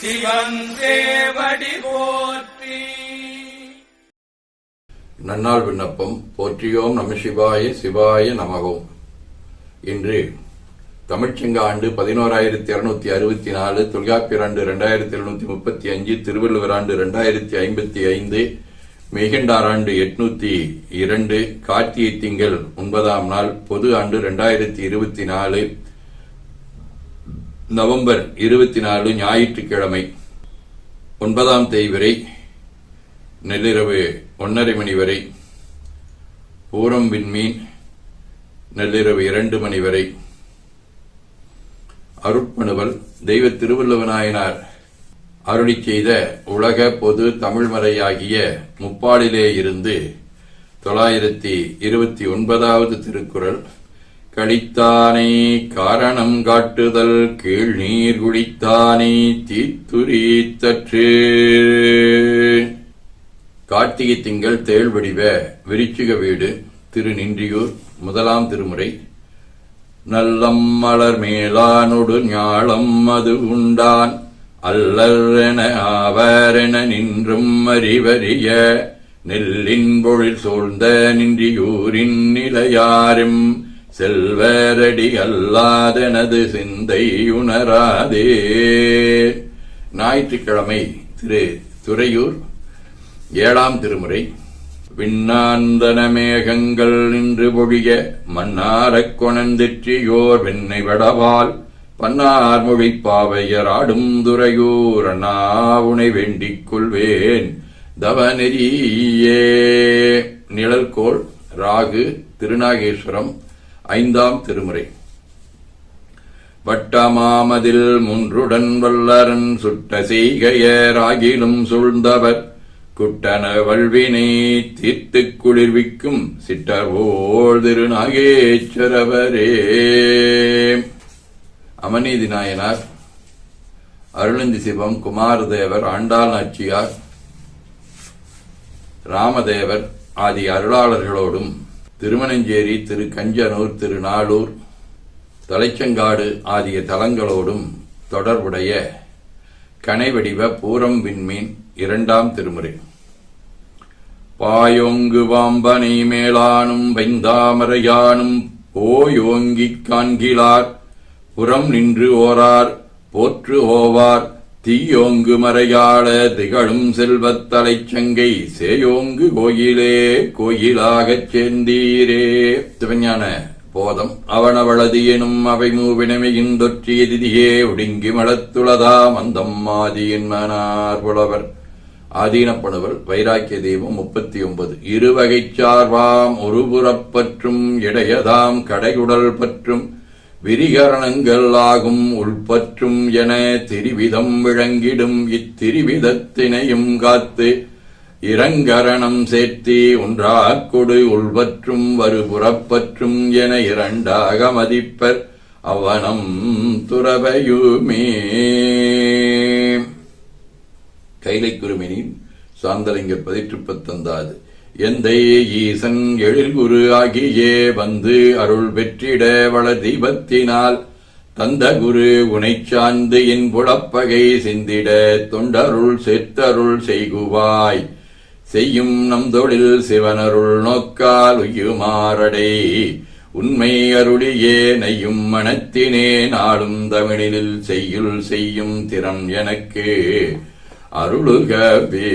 சிவன் போற்றி. நன்னாள் விண்ணப்பம். போற்றியோம் நம சிவாய சிவாய நமகோம் இன்று தமிழ்ச்சங்க ஆண்டு பதினோராயிரத்தி இருநூத்தி அறுபத்தி நாலு தொல்காப்பியர் ஆண்டு இரண்டாயிரத்தி எழுநூத்தி முப்பத்தி அஞ்சு திருவள்ளுவர் ஆண்டு இரண்டாயிரத்தி ஐம்பத்தி ஐந்து மெய்கண்டார் ஆண்டு எட்நூத்தி இரண்டு கார்த்திகை திங்கள் ஒன்பதாம் நாள் பொது ஆண்டு இரண்டாயிரத்தி இருபத்தி நாலு நவம்பர் இருபத்தி நாலு ஞாயிற்றுக்கிழமை ஒன்பதாம் தேய்வரை நள்ளிரவு ஒன்றரை மணி வரை பூரம் விண்மீன் நள்ளிரவு இரண்டு மணி வரை. அருட்பணுவல் தெய்வ திருவள்ளுவநாயனார் அருளி செய்த உலக பொது தமிழ்மறையாகிய முப்பாடிலே இருந்து தொள்ளாயிரத்தி இருபத்தி ஒன்பதாவது திருக்குறள் கழித்தானே காரணம் காட்டுதல் கீழ் நீர் குடித்தானே தீத்துரீத்தற்று கார்த்திகை திங்கள் தேள் வடிவ விருச்சிக வீடு திரு நின்றியூர் முதலாம் திருமுறை. நல்லம் மலர் மேலானொடு ஞாளம் அது உண்டான் அல்லரென ஆவரென நின்றும் அறிவறிய நெல்லின் பொழில் சூழ்ந்த நின்றியூரின் நிலையாரும். செல்வரடி அல்லாதெனது சிந்தை உணராதே. ஞாயிற்றுக்கிழமை திரு துறையூர் ஏழாம் திருமுறை. விண்ணாந்தன மேகங்கள் நின்று பொழிய மன்னாரக் கொணந்திற்றியோர் வெண்ணை வடவால் பன்னார் மொழிப்பாவையர் ஆடும் துறையூர் அண்ணாவுனை வேண்டிக் கொள்வேன். தவநெறியே. நிழல்கோள் ராகு திருநாகேஸ்வரம் ஐந்தாம் திருமுறை. வட்டமாமதில் முன்றுடன் வல்லரன் சுட்ட செய்கையராகிலும் சூழ்ந்தவர் குட்டன வல்வினை தீர்த்து குளிர்விக்கும் சிட்டர்வோள் திருநாகேஸ்வரவரே அமநீதி நாயனார் அருளந்தி சிவம் குமாரதேவர் ஆண்டாள் நாச்சியார் ராமதேவர் ஆதி அருளாளர்களோடும் திருமணஞ்சேரி திரு கஞ்சனூர் திரு நாளூர் தலைச்சங்காடு ஆகிய தலங்களோடும் தொடர்புடைய கனைவடிவ பூரம் விண்மீன் இரண்டாம் திருமுறை. பாயோங்கு வாம்பனை மேலானும் வைந்தாமரையானும் போயோங்கிக் காண்கிலார் புறம் நின்று ஓரார் போற்று ஓவார் தீயோங்கு மறையாள திகழும் செல்வத்தலைச் சங்கை சேயோங்கு கோயிலே கோயிலாகச் சேர்ந்தீரே. சிவஞான போதம் அவனவளது எனும் அவை மூவினமையின் தொற்றிய திதியே ஒடுங்கி மலத்துளதா மந்தம் ஆதியின் மனார் புலவர். ஆதீனப்படுவல் வைராக்கிய தெய்வம் முப்பத்தி ஒன்பது இருவகைச் சார்வாம் ஒருபுறப்பற்றும் இடையதாம் கடையுடல் பற்றும் விரிகரணங்கள் ஆகும் உள்பற்றும் என திரிவிதம் விளங்கிடும் இத்திரிவிதத்தினையும் காத்து இரங்கரணம் சேர்த்தி ஒன்றாக் கொடு உள்பற்றும் வருபுறப்பற்றும் என இரண்டாக மதிப்பர் அவனம் துறவையுமே. கைலை குருமினின் சாந்தலிங்க பதிற்றுப்பத்தந்தாது எந்தை ஈசன் எழில் குரு ஆகியே வந்து அருள் பெற்றிட வள தீபத்தினால் தந்த குரு உனைச்சாந்து என் புலப்பகை சிந்திட தொண்டருள் சேர்த்தருள் செய்குவாய். செய்யும் நம் தொழில் சிவனருள் நோக்கால் உயுமாறடை உண்மை அருளியே நையும் மனத்தினே நாளும் தமிழில் செய்யுள் செய்யும் திறம் எனக்கு அருளுகவே.